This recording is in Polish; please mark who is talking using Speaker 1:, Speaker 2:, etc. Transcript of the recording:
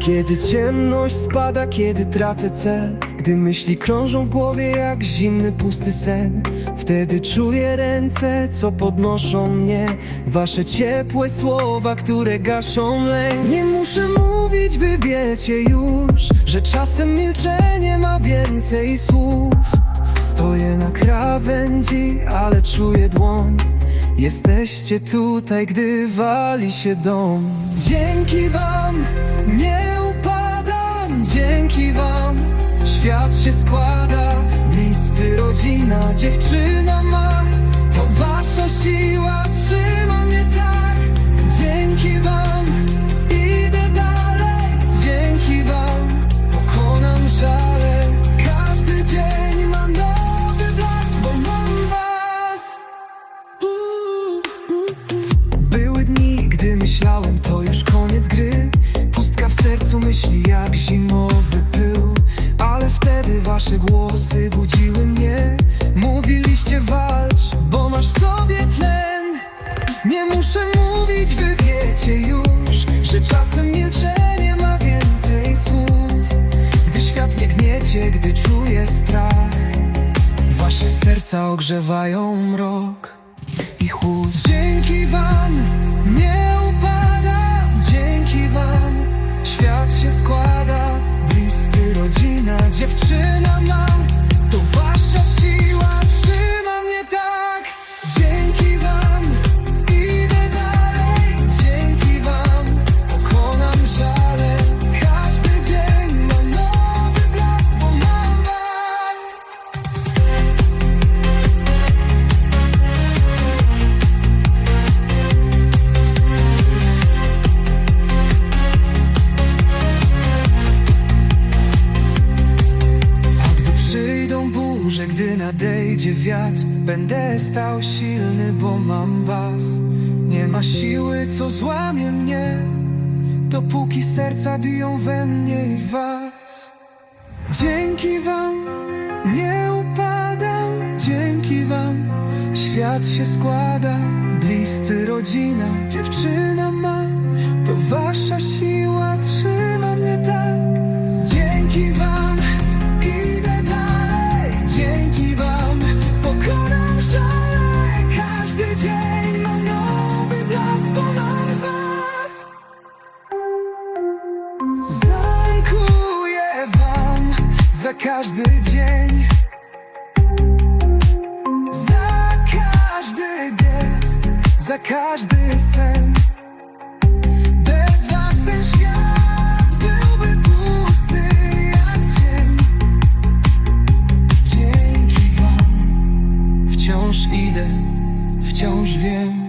Speaker 1: Kiedy ciemność spada, kiedy tracę cel. Gdy myśli krążą w głowie jak zimny, pusty sen. Wtedy czuję ręce, co podnoszą mnie. Wasze ciepłe słowa, które gaszą lęk. Nie muszę mówić, wy wiecie już Że czasem milczenie ma więcej słów. Stoję na krawędzi, ale czuję dłoń. Jesteście tutaj, gdy wali się dom. Dzięki wam się składa. Bliscy rodzina, dziewczyna ma. To wasza siła trzyma głosy budziły mnie. Mówiliście walcz, bo masz w sobie tlen. Nie muszę mówić, wy wiecie już Że czasem milczenie ma więcej słów. Gdy świat mnie gniecie, gdy czuję strach Wasze serca ogrzewają mrok i chłód. Dzięki wam Dziewczyna ma nadejdzie wiatr Będę stał silny, bo mam was. Nie ma siły, co złamie mnie. Dopóki serca biją we mnie i was. Dzięki wam nie upadam. Dzięki wam świat się składa. Bliscy rodzina, dziewczyna ma. To wasza siła za każdy dzień. Za każdy gest, za każdy sen. Bez was ten świat byłby pusty jak cień Dzięki wam wciąż idę, wciąż wiem